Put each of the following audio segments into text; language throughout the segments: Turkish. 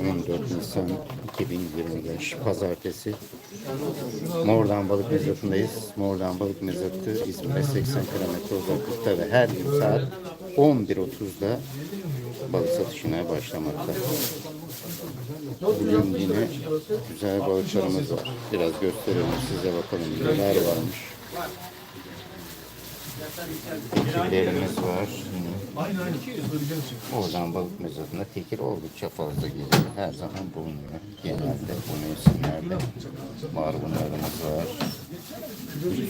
14 Nisan 2025 Pazartesi Mordan Balık Mezatı'ndayız. Mordan Balık Mezatı İzmir'e 80 km uzaklıkta ve her gün saat 11.30'da balık satışına başlamakta. Bugün yine güzel balıklarımız var. Biraz gösteriyorum size bakalım neler varmış. Tekirlerimiz var. Yine. Oradan balık mezatında tekir oldukça fazla geliyor. Her zaman bulunuyor. Genelde bu mevsimlerde barbunlarımız var.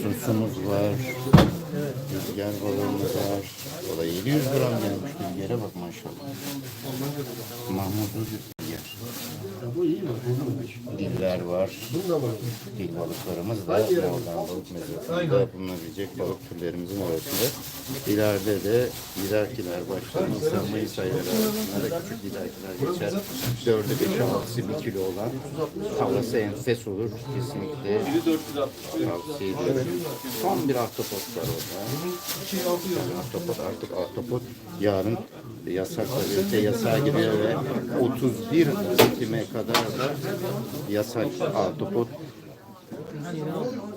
Susumuz var. Rüzgar balığımız var. O da 700 gram gelmiş. Rüzgara bak maşallah. Mahmut'un. Diller var. Dil balıklarımız da oradan balık mezatında bulunabilecek balık türlerimizin arasında. İleride de lidakiler başlar. Nisan Mayıs ayları arasında da küçük lidakiler geçer. 4'ü 5'i 6'sı 1 kilo olan tavlası enfes olur. Kesinlikle tavsiye ediyorum. Son bir ahtapot var orada. Ahtapot artık ahtapot yarın yasakla birlikte yasağa giriyor ve 31 Ekim'e kadar da yasak ahtapot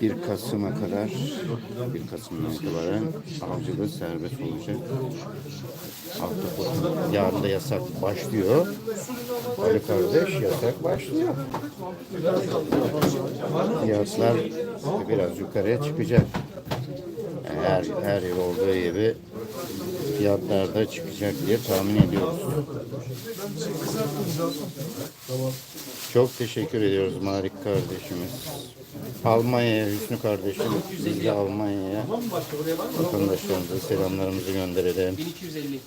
1 Kasım'a kadar 1 Kasım'dan itibaren avcılığı serbest olacak. Ahtapot yarın da yasak başlıyor. Ali kardeş yasak başlıyor. Fiyatlar biraz yukarıya çıkacak. Her, her yıl olduğu gibi fiyatlar da çıkacak diye tahmin ediyoruz. Çok teşekkür ediyoruz Marik kardeşimiz. Almanya'ya Hüsnü kardeşim, biz de Almanya'ya vatandaşlarımıza selamlarımızı gönderelim. 1250.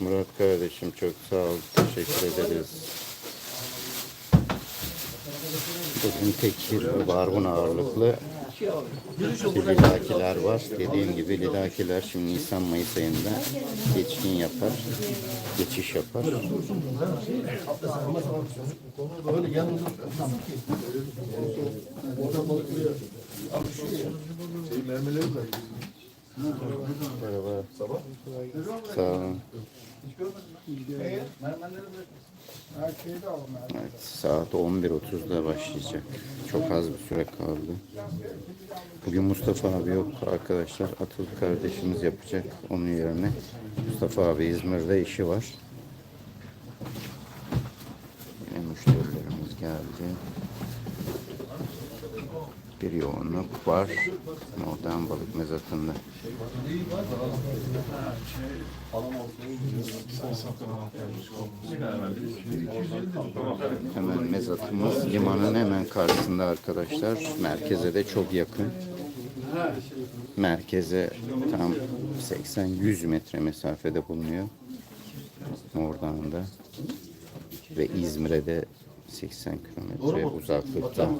Murat kardeşim çok sağ ol, teşekkür ederiz. Bugün tekir ve barbun ağırlıklı lidakiler var. Dediğim gibi lidakiler şimdi Nisan Mayıs ayında geçkin yapar, geçiş yapar. Merhaba. Sağ olun. Evet, saat 11.30'da başlayacak. Çok az bir süre kaldı. Bugün Mustafa abi yok arkadaşlar. Atıl kardeşimiz yapacak onun yerine. Mustafa abi İzmir'de işi var. Yine müşterilerimiz geldi. Bir yoğunluk var. Oradan balık mezatında. Hemen mezatımız limanın hemen karşısında arkadaşlar. Merkeze de çok yakın. Merkeze tam 80-100 metre mesafede bulunuyor. Oradan da. Ve İzmir'e de 80 kilometre uzaklıkta.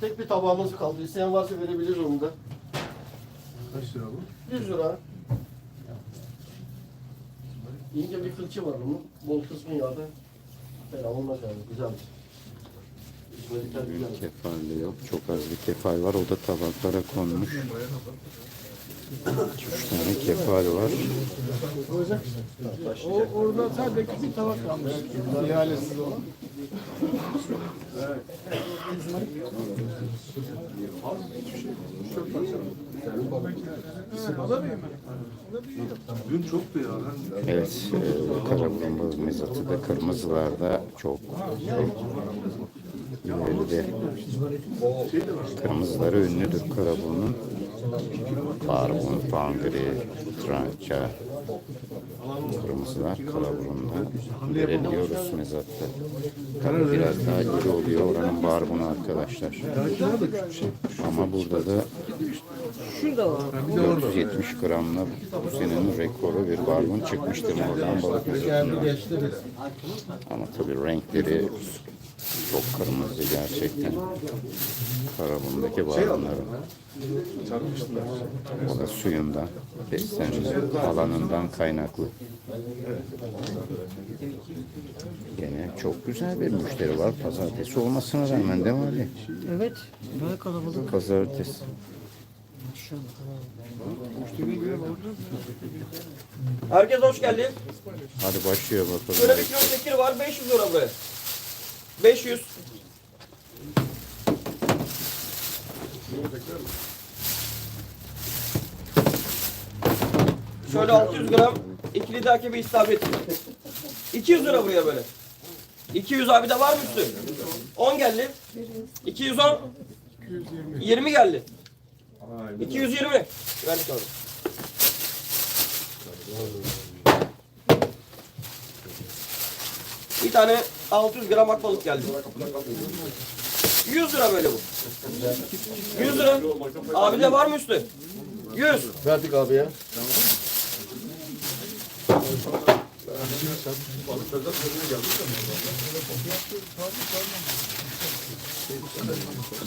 Tek bir tabağımız kaldı. İsteyen varsa verebilir onu da. Kaç lira bu? 100 lira. İnce bir kılçı var bunun. Bol kısmı yağda. Fena olmaz yani. Güzel. Güzel. Kefal de yok. Çok az bir kefal var. O da tabaklara konmuş. Üç tane kefal var. O orada sadece bir tabak kalmış. İhalesiz olan. Evet, e, Karaburun mezatı da kırmızılarda çok ileride. Kırmızıları ünlüdür Karaburun'un. Barbun, Pangri, Tranca, kırmızılar Karaburun'da verebiliyoruz mezatta. Tabii biraz daha iri oluyor oranın barbunu arkadaşlar. Ama burada da 470 gramla bu senenin rekoru bir barbun çıkmıştır oradan balık mezatından. Ama tabii renkleri Çok kırmızı gerçekten. Karabundaki balonları. O da suyundan, beslenme alanından kaynaklı. Gene çok güzel bir müşteri var. Pazartesi olmasına rağmen değil mi Ali? Evet. Böyle kalabalık. Pazartesi. Herkes hoş geldi. Hadi başlıyor bakalım. Şöyle bir kilo tekir var 500 lira buraya. 500. Şöyle 600 gram ikili daki bir isabet. 200 lira buraya böyle. 200 abi de var mı üstü? 10 geldi. 210. 20 geldi. 220. Verdik abi. Bir tane 600 gram akbalık geldi. 100 lira böyle bu. 100 lira. Abi de var mı üstü? 100. Verdik abi ya. Hı.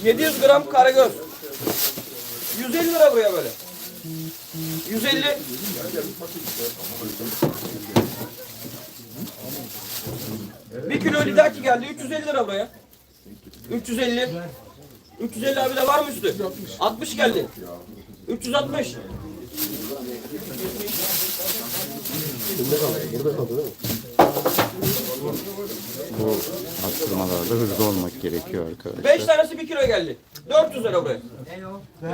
700 gram karagöz. 150 lira buraya böyle. 150. Bir kilo lidaki geldi 350 lira buraya. 350. 350 abi de var mı üstü? 60 geldi. 360. Burada kaldı değil mi? Bu arttırmalarda hızlı olmak gerekiyor arkadaşlar. 5 tanesi 1 kilo geldi. 400 lira buraya.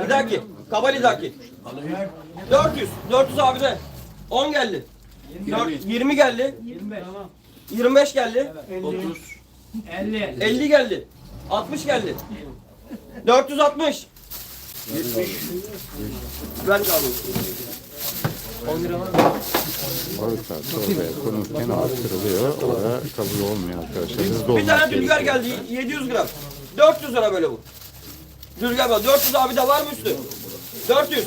Lidaki. Kaba lidaki. 400. 400 abi de. 10 geldi. 4, 20 geldi. 25 geldi. 50. 50 geldi. 60 geldi. 460. 70. Ver abi. Balıklar çorbaya konurken arttırılıyor. O da kabul olmuyor arkadaşlar. Hızlı Bir olmak tane dülger gerekiyor. geldi 700 gram. 400 lira böyle bu. Dülger var. 400 abi de var mı üstü? 400.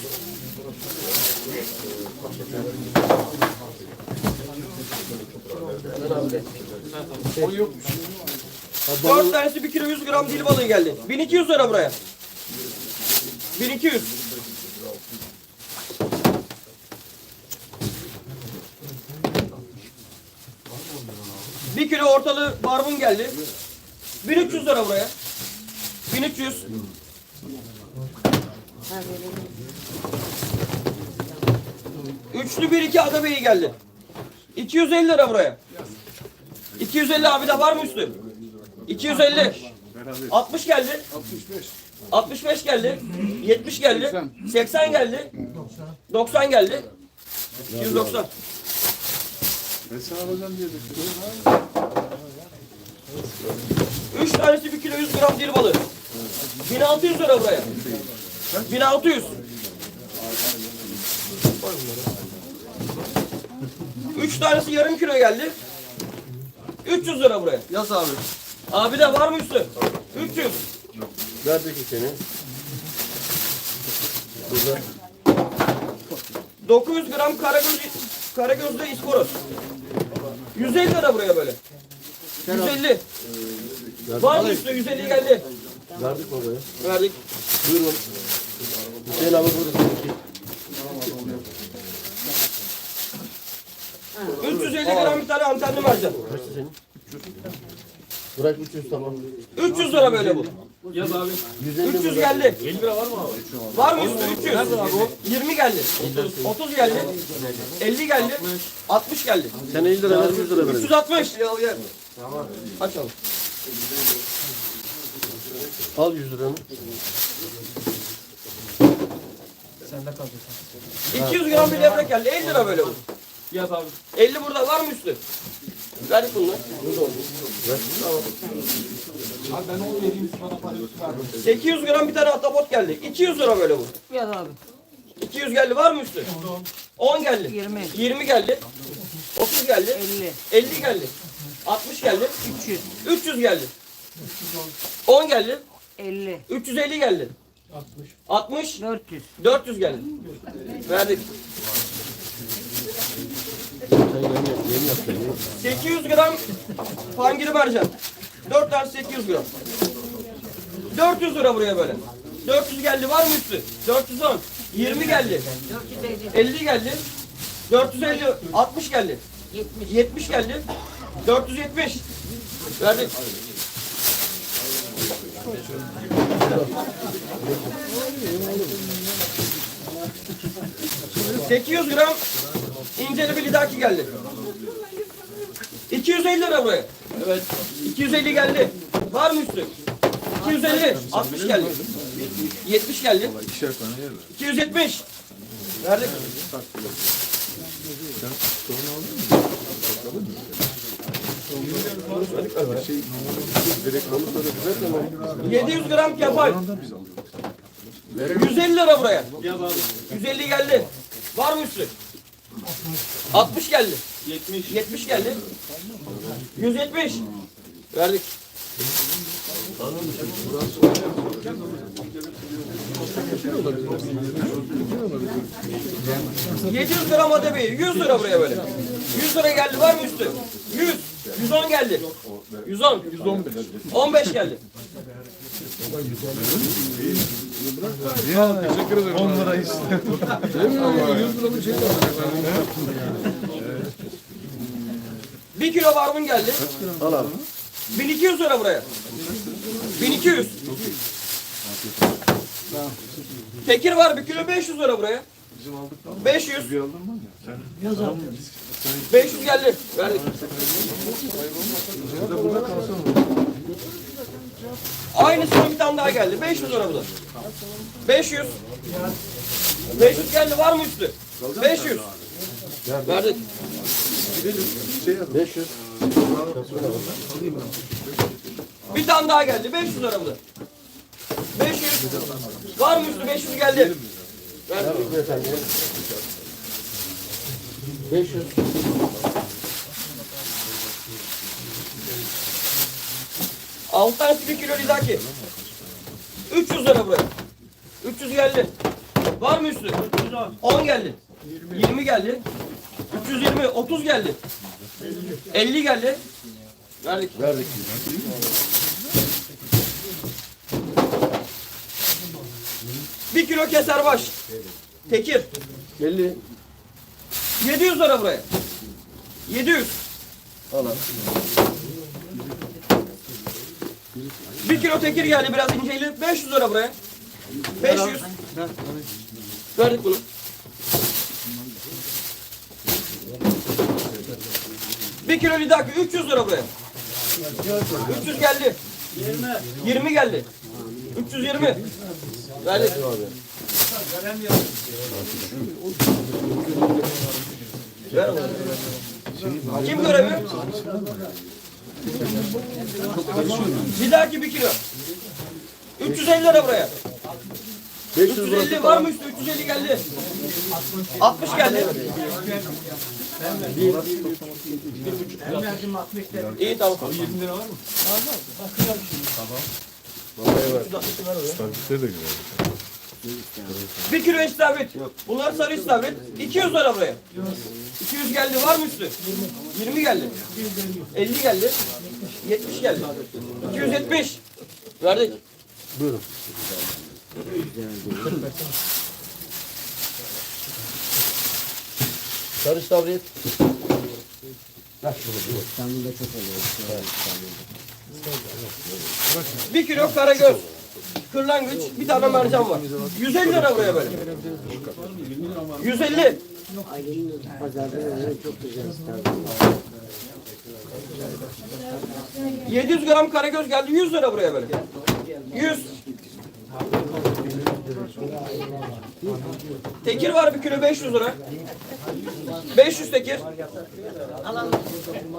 Dört tanesi 1 kilo 100 gram dil balığı geldi. 1200 lira buraya. 1200. Bir kilo ortalı barbun geldi. 1300 lira buraya. 1300. Üçlü bir iki ada beyi geldi. 250 lira buraya. 250 abi de var mı üstü? 250. 60 geldi. 65 geldi. 70 geldi. 80 geldi. 90 geldi. 190. Üç tanesi bir kilo 100 gram diri balığı. 1600 lira buraya. 1600. Üç tanesi yarım kilo geldi. 300 lira buraya. Yaz abi. Abi de var mı üstü? 300. Verdik ikini. Burada. 900 gram karagöz, karagözlü iskoros. 150 lira buraya böyle. 150. Var mı üstü? 150 geldi. Verdik babaya. Verdik. Buyurun. Hüseyin abi burada. 350 gram bir tane antenli vereceğim. Kaçtı senin? Bırak 300 tamam. 300 lira böyle bu. 150 300 geldi. 50 lira var mı abi? Var mı üstü 300? Nerede abi 20 geldi. 30 geldi. 50 geldi. 60 geldi. Sen 50 lira ver 100 lira verelim. 360. Tamam. Açalım. Al 100 liranı. 200 gram bir levrek geldi. 50 lira böyle bu. Yaz abi. 50 burada var mı üstü? Verdik bunu. 800 gram bir tane atabot geldi. 200 lira böyle bu. Yaz abi. 200 geldi var mı üstü? 10 geldi. 20. 20 geldi. 30 geldi. 50. 50 geldi. 60 geldi. 300. 300 geldi. 10 geldi. 50. 350 geldi. 60. 400. 400 geldi. Verdik. 800 gram pangiri mercan. 4 tane 800 gram. 400 lira buraya böyle. 400 geldi var mı üstü? 410. 20 geldi. 50 geldi. 450 60 geldi. 70. 70 geldi. 470. Verdik. ...800 gram inceli bir lidaki geldi. 250 lira buraya. Evet. 250 geldi. Var mı üstü? 250. 60 geldi. 70 geldi. 270. Verdik. Şey, 700 gram kefal. 150 lira buraya. 150 geldi. Var mı üstü? 60 geldi. 70. 70 geldi. 170. Verdik. ...700 gram adebi, 100 lira buraya böyle. 100 lira geldi, var mı üstü? 100, 110 geldi. 110, 115. 15 geldi. Teşekkür ederim. 10 lira işte. 100 liralık şey var. 1 kilo barbun geldi. Al abi. 1200 lira buraya. 1200. Tekir var 1 kilo 500 lira buraya. 500. 500 geldi. Verdik. Aynısının bir tane daha geldi. 500 lira bu da. 500. 500 geldi var mı üstü? 500. Verdik. 500. Bir tane daha geldi. 500 lira bu da. 500. Var mı üstü 500 geldi. Ver. Verdik beyefendi. 500. Altı tanesi bir kilo lidaki. 300 lira buraya. 300 geldi. Var mı üstü? 10 geldi. 20 geldi. 320, 30 geldi. 50 geldi. Verdik. Verdik. Bir kilo keser baş. Tekir. 50. 700 lira buraya. 700. Al abi. Bir kilo tekir geldi biraz inceyli. 500 lira buraya. 500. Verdik bunu. Bir kilo lidaki 300 lira buraya. 300 geldi. 20. 20 geldi. 320. Onu. Kim göremiyor? Bir dahaki bir kilo. 350 lira buraya. 500 350 var mı üstü? 350 geldi. 60 geldi. İyi tamam. 20 lira var mı? Servisleri de. Bir kilo istavrit. Bunlar sarı istavrit. 200 lira buraya. 200 geldi var mı üstü? 20 geldi. 50 geldi. 70 geldi. 270. Verdik. Buyurun. Sarı istavrit. Bir kilo karagöz. Kırlangıç. Bir tane mercan var. 150 lira buraya böyle. 150. ...700 gram karagöz geldi 100 lira buraya böyle. 100. Tekir var bir kilo 500 lira. 500 tekir.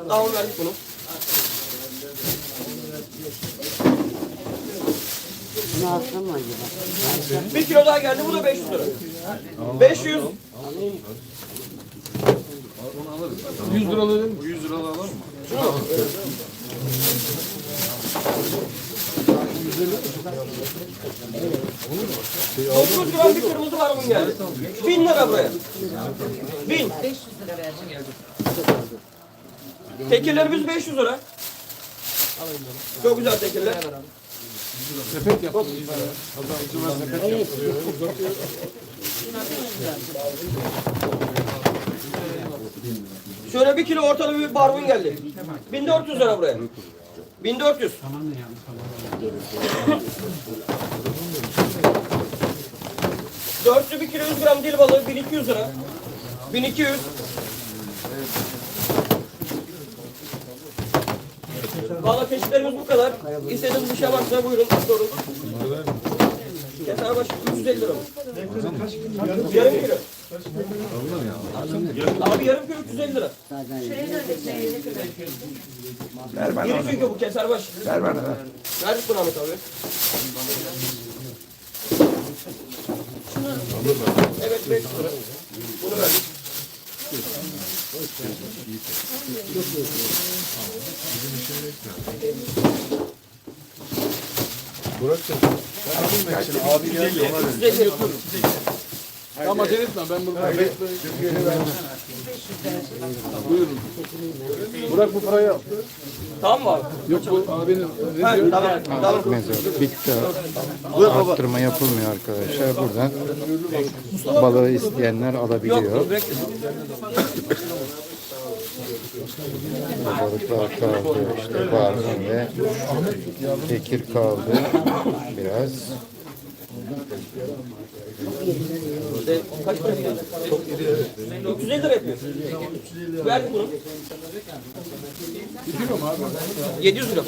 Tamam verdik bunu. Bir kilo daha geldi bu da 500 lira. 500. 100 lira alalım. 100 lira alalım mı? 900 gram bir kırmızı var bunun geldi. 1000 lira buraya. 1000. 500 lira verdim. Tekirlerimiz 500 lira. Çok güzel tekirler. Sepet. Uzatıyor. Şöyle bir kilo ortalı bir barbun geldi. 1400 lira buraya. 1400. Dörtlü bir kilo 100 gram dil balığı 1200 lira. 1200. Valla çeşitlerimiz bu kadar. İstediğiniz bir şey varsa buyurun sorun. Keser başı 350 lira. Yarım kilo. Abi yarım kilo 350 lira. Ver bana Yeni onu. çünkü bu keser baş. Ver bana ver. Verdik bunu Ahmet abi. Evet 5 lira. Bunu verdik. Abi geldi ona ver. 150 lira. Tamam acele etme ben burada. Buyurun. Burak bu parayı al. Tamam mı abi? Yok bu abinin. Ne Ha, diyor? tamam. Tamam. Mezar bitti. Arttırma yapılmıyor arkadaşlar. Buradan balığı isteyenler alabiliyor. Balıklar kaldı işte barbun ve tekir kaldı biraz. Kaç para gidiyor? 350 lira yapıyor. Verdik bunu. 700 lira.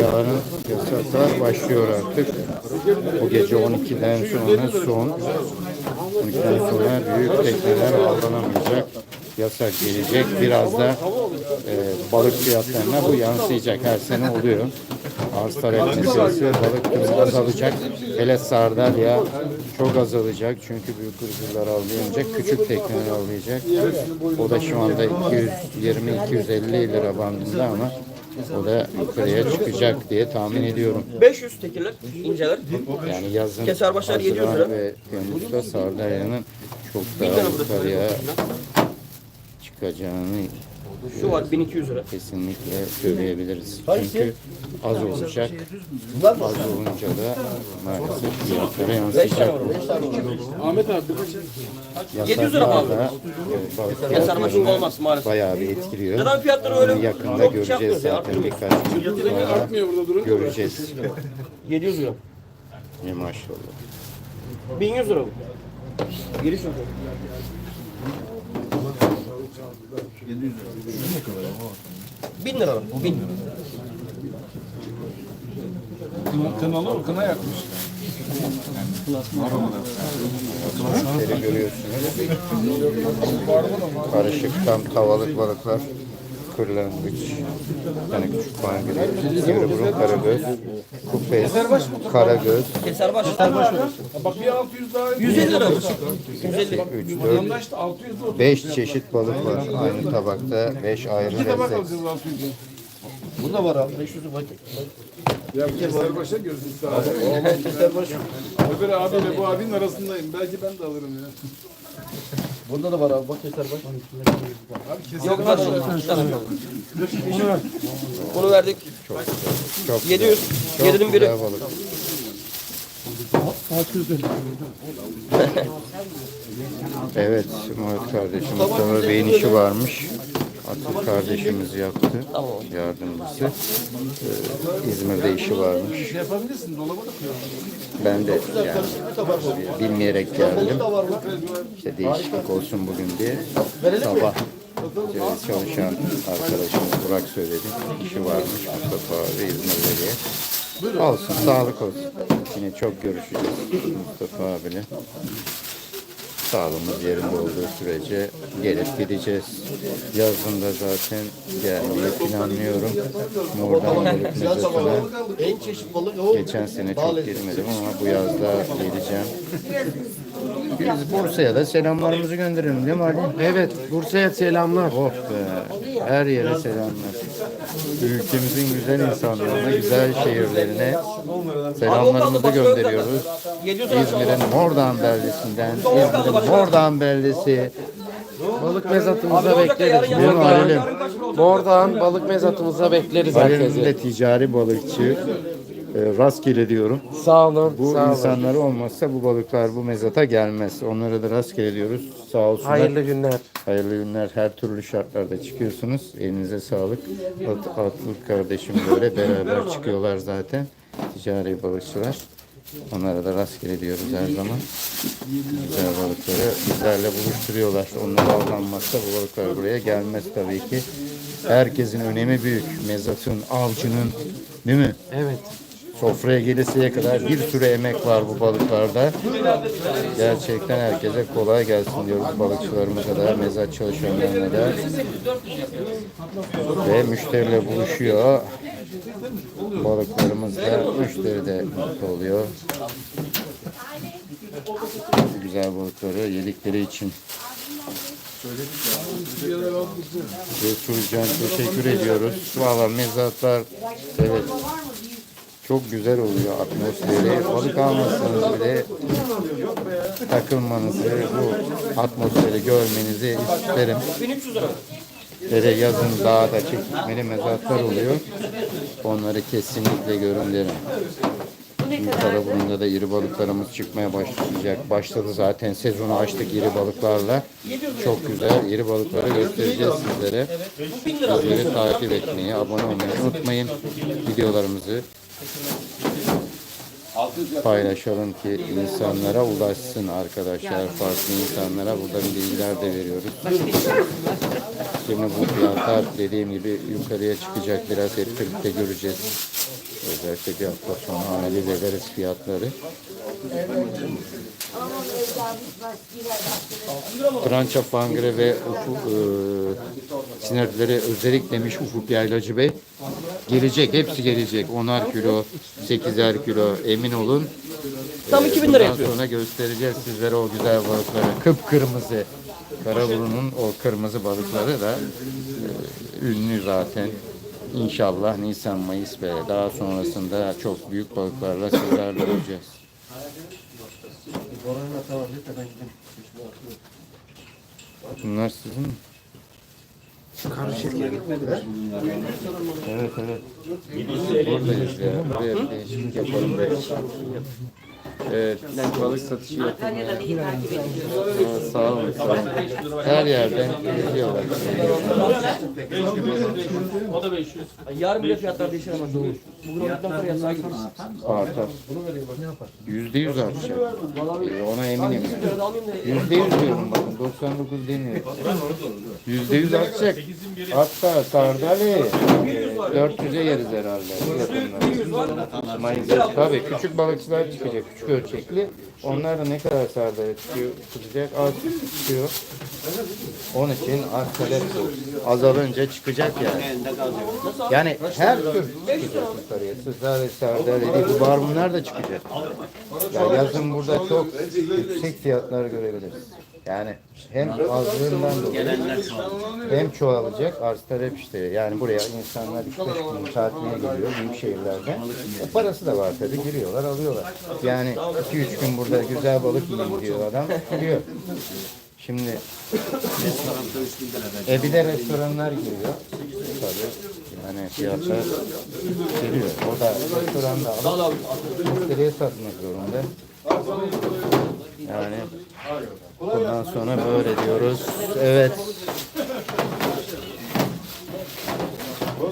Yarın yasaklar başlıyor artık. Bu gece 12'den sonra son. 12'den sonra büyük tekneler avlanamayacak. Yasak gelecek. Biraz da e, balık fiyatlarına bu yansıyacak. Her sene oluyor. Arz talep meselesi balık türü azalacak. Hele sardalya çok azalacak. Çünkü büyük hızlılar avlayınca küçük tekneler avlayacak. O da şu anda 220-250 lira bandında ama o da yukarıya çıkacak diye tahmin ediyorum. 500 tekirler, inceler. Yani yazın Keser başlar 700 lira. Haziran ve Temmuz'da Sardalya'nın çok daha yukarıya çıkacağını Şu var 1200 lira. kesinlikle söyleyebiliriz. Çünkü az olacak. Az olunca da maalesef fiyatlara yansıyacak. Ahmet abi birkaç 700 lira mı abi? Başında fiyatlarını olmaz maalesef. Bayağı bir etkiliyor. Zaten fiyatları öyle yakında çok şey göreceğiz zaten birkaç gün sonra artmıyor burada durun. göreceğiz. 700 lira. Ne maşallah. 1100 lira bu. Giriş yok. 1000 lira. 1000 lira. Kınalı o kına yakmış. Görüyorsunuz. Karışık tam tavalık balıklar. Kırlangıç, bir tane küçük bangri, yarı burun karagöz, kupes, karagöz, Keser baş. Bak bir 600 daha. 150 lira. 150. 3, 4, Yanında işte 600 da 5 çeşit balık var aynı tabakta, 5 ayrı İki tabak lezzet. alacağız 600 'e. Bu da var abi. 500 bak. Ya keser başa gözünü sağ Keser baş. Öbür abiyle bu abinin arasındayım. Belki ben de alırım ya. Bunda da var abi. Bak keser baş. Abi keser Yok var. Bunu verdik. Çok 700. Çok 7'nin biri. güzel balık. Evet, Murat kardeşim Mustafa Bey'in işi varmış. Atıl kardeşimiz yaptı. Tamam. Yardımcısı. Ee, İzmir'de işi varmış. yapabilirsin. Dolaba da. Ben de yani bilmeyerek geldim. İşte değişiklik olsun bugün diye. Sabah e, çalışan arkadaşımız Burak söyledi. İşi varmış Mustafa abi İzmir'de diye. Olsun, sağlık olsun. Yine çok görüşeceğiz Mustafa abiyle. Sağlığımız yerinde olduğu sürece gelip gideceğiz. Yazında zaten gelmeyi planlıyorum. Oradan balık o. Geçen sene çok gelmedim ama bu yazda geleceğim. Biz Bursa'ya da selamlarımızı gönderelim değil mi Ali? Evet, Bursa'ya selamlar. Oh be, her yere selamlar. Ülkemizin güzel insanlarına, güzel şehirlerine selamlarımızı gönderiyoruz. 700 lira. İzmir'in Mordan beldesinden, İzmir'in Mordan beldesi Balık mezatımıza bekleriz. para olacak? Bordoğan balık mezatımıza bekleriz herkesi. de ticari balıkçı. E, rastgele diyorum. Sağ olun. Bu sağ olun. insanlar olmazsa bu balıklar bu mezata gelmez. Onlara da rastgele diyoruz. Sağ olsunlar. Hayırlı günler. Hayırlı günler. Her türlü şartlarda çıkıyorsunuz. Elinize sağlık. At, Atlık kardeşim böyle beraber çıkıyorlar zaten. Ticari balıkçılar. Onlara da rastgele diyoruz her zaman. Güzel balıkları bizlerle buluşturuyorlar. Onlar avlanmazsa bu balıklar buraya gelmez tabii ki. Herkesin önemi büyük. Mezatın, avcının değil mi? Evet. Sofraya gelesiye kadar bir sürü emek var bu balıklarda. Gerçekten herkese kolay gelsin diyoruz balıkçılarımıza da, mezat çalışanlarına da. Ve müşteriyle buluşuyor. Balıklarımız da, müşteri de mutlu oluyor. Güzel balıkları yedikleri için. Resul teşekkür ediyoruz. Valla mezatlar evet çok güzel oluyor atmosferi. Balık almazsanız bile takılmanızı, bu atmosferi görmenizi isterim. 1300 lira. Ve de yazın dağda çekilmeli mezatlar oluyor. Onları kesinlikle görün derim. Şimdi Karaburun'da da iri balıklarımız çıkmaya başlayacak. Başladı zaten sezonu açtık iri balıklarla. Çok güzel iri balıkları göstereceğiz sizlere. Bizleri takip etmeyi, abone olmayı unutmayın. Videolarımızı paylaşalım ki insanlara ulaşsın arkadaşlar. Farklı insanlara buradan bilgiler de veriyoruz. Şimdi bu fiyatlar dediğim gibi yukarıya çıkacak. Biraz hep birlikte göreceğiz. Özellikle bir hafta sonra analiz ederiz fiyatları. Trança Fangre ve Ufuk, e, sinirleri özellik demiş Ufuk Yaylacı Bey. Gelecek, hepsi gelecek. 10'ar kilo, 8'er kilo emin olun. Tam 2000 lira Daha yapıyor. sonra göstereceğiz sizlere o güzel balıkları. Kıpkırmızı. Karaburun'un o kırmızı balıkları da e, ünlü zaten. İnşallah Nisan, Mayıs ve daha sonrasında çok büyük balıklarla sizlerle olacağız. Bunlar sizin mi? Evet evet. Buradayız ya. Buraya değişiklik yapalım. Evet, balık satışı yapılmaya. Aa, Sağ olun, sağ olun. Her yerden izliyorlar. Yarın bile fiyatlar değişir ama doğru. Bugün olduktan sonra yasağa gideriz. Artar. Yüzde yüz artacak. Ee, Ona eminim. Da Yüzde yüz diyorum bakın. 99 demiyorum. Yüzde yüz artacak. Hatta sardalya e, 400'e yeriz herhalde. yakında. Mayıs. Tabii küçük balıkçılar çıkacak. Küçük ölçekli. Onlar da ne kadar sardalya çıkıyor, tutacak? Az çıkıyor. Onun için arz talep azalınca çıkacak yani. Yani her tür çıkacak yukarıya. Sızlar ve sardalya değil. Bu barbunlar da çıkacak. Ya yazın burada çok yüksek fiyatlar görebiliriz. Yani hem azlığından dolayı hem çoğalacak arz talep işte. Yani buraya insanlar 3-5 gün tatile geliyor büyük şehirlerden. E, parası da var tabii giriyorlar alıyorlar. Yani 2-3 gün burada güzel balık yiyeyim diyor adam giriyor. Şimdi e bir de restoranlar giriyor. Tabii yani fiyatlar geliyor. O da restoranda alıp müşteriye satmak zorunda. Yani bundan sonra böyle diyoruz. Evet.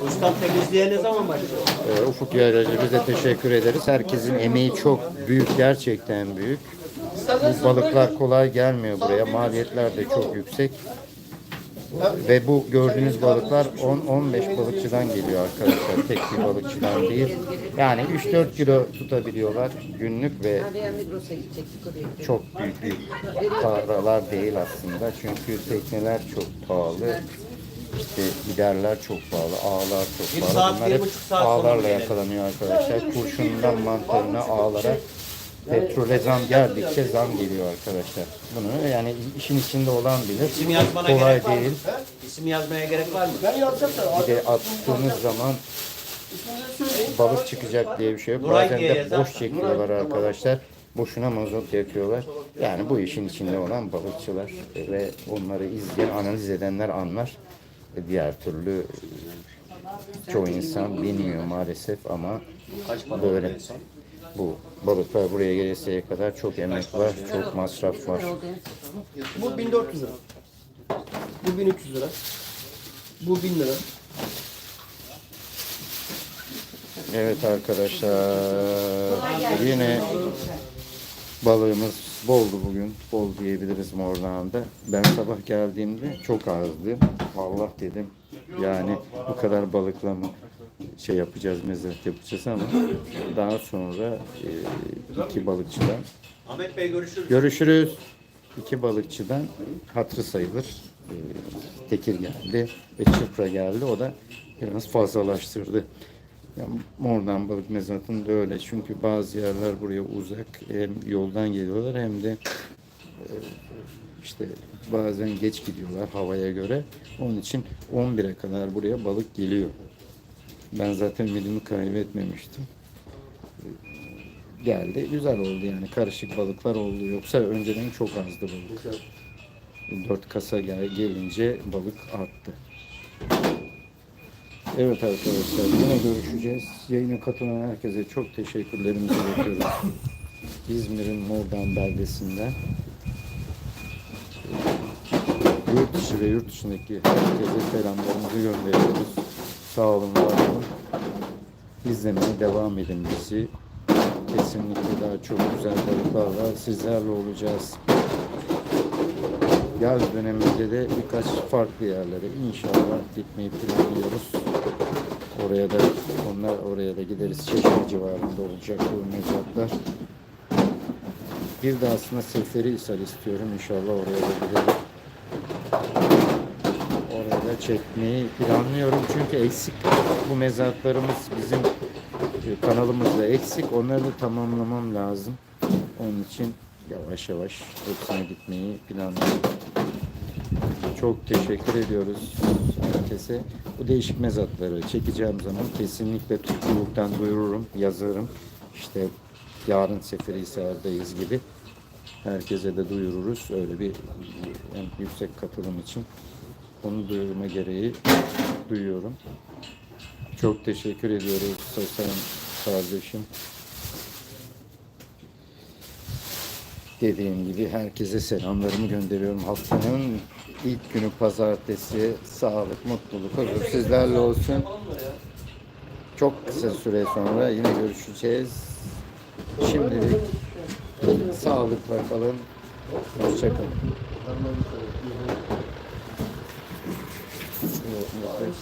Ustam temizliğe ne zaman başlıyor? Ee, Ufuk Yayracı bize teşekkür ederiz. Herkesin emeği çok büyük, gerçekten büyük. Bu balıklar kolay gelmiyor buraya. Maliyetler de çok yüksek. Ve bu gördüğünüz balıklar 10-15 balıkçıdan geliyor arkadaşlar. Tek bir balıkçıdan değil. Yani 3-4 kilo tutabiliyorlar günlük ve çok büyük büyük paralar değil aslında. Çünkü tekneler çok pahalı. İşte giderler çok pahalı, ağlar çok pahalı. Bunlar bir hep ağlarla yakalanıyor arkadaşlar. Kurşundan mantarına, ağlara petrole zam geldikçe zam geliyor arkadaşlar. Bunu yani işin içinde olan bilir. İsim yazmana Kolay gerek var mı? değil. İsim yazmaya gerek var mı? Ben yazacağım da. Bir de attığınız zaman balık çıkacak diye bir şey yok. Nuray Bazen diye de yazar. boş çekiyorlar arkadaşlar. boşuna mazot yakıyorlar. Yani bu işin içinde olan balıkçılar ve onları izleyen, analiz edenler anlar. E, Diğer türlü e, çoğu insan bilmiyor maalesef ama böyle bu balıklar buraya gelesiye kadar çok emek var, çok masraf var. Bu 1400 lira. Bu 1300 lira. Bu 1000 lira. Evet arkadaşlar yine balığımız boldu bugün. Bol diyebiliriz Morlan'da. Ben sabah geldiğimde çok azdı. Allah dedim yani bu kadar balıkla mı şey yapacağız, mezat yapacağız ama daha sonra e, iki balıkçıdan Ahmet Bey görüşürüz. Görüşürüz. İki balıkçıdan hatırı sayılır. Ee, Tekir geldi ve Çıpra geldi. O da biraz fazlalaştırdı. Yani Mordan balık mezatında öyle. Çünkü bazı yerler buraya uzak. Hem yoldan geliyorlar hem de e, işte bazen geç gidiyorlar havaya göre. Onun için 11'e kadar buraya balık geliyor. Ben zaten milimi kaybetmemiştim geldi. Güzel oldu yani. Karışık balıklar oldu. Yoksa önceden çok azdı balık. Dört kasa gel gelince balık arttı. Evet arkadaşlar yine görüşeceğiz. Yayına katılan herkese çok teşekkürlerimizi iletiyoruz. İzmir'in Mordan beldesinden. Yurt dışı ve yurt dışındaki herkese selamlarımızı gönderiyoruz. Sağ olun, var olun. İzlemeye devam edin bizi. Kesinlikle daha çok güzel balıklarla sizlerle olacağız. Yaz döneminde de birkaç farklı yerlere inşallah gitmeyi planlıyoruz. Oraya da onlar oraya da gideriz. Çeşme civarında olacak bu mezatlar. Bir de aslında Seferihisar istiyorum. İnşallah oraya da gidelim. Çekmeyi planlıyorum. Çünkü eksik bu mezatlarımız bizim e, kanalımızda eksik. Onları da tamamlamam lazım. Onun için yavaş yavaş hepsine gitmeyi planlıyorum. Çok teşekkür ediyoruz herkese. Bu değişik mezatları çekeceğim zaman kesinlikle tutkuluktan duyururum, yazarım. İşte yarın Seferihisar'dayız gibi. Herkese de duyururuz. Öyle bir en yüksek katılım için. Onu duyurma gereği duyuyorum. Çok teşekkür ediyoruz Sosyal kardeşim. Dediğim gibi herkese selamlarımı gönderiyorum. Haftanın ilk günü pazartesi. Sağlık, mutluluk, huzur sizlerle olsun. Çok kısa süre sonra yine görüşeceğiz. Şimdilik sağlıkla kalın. Hoşçakalın. Thank you.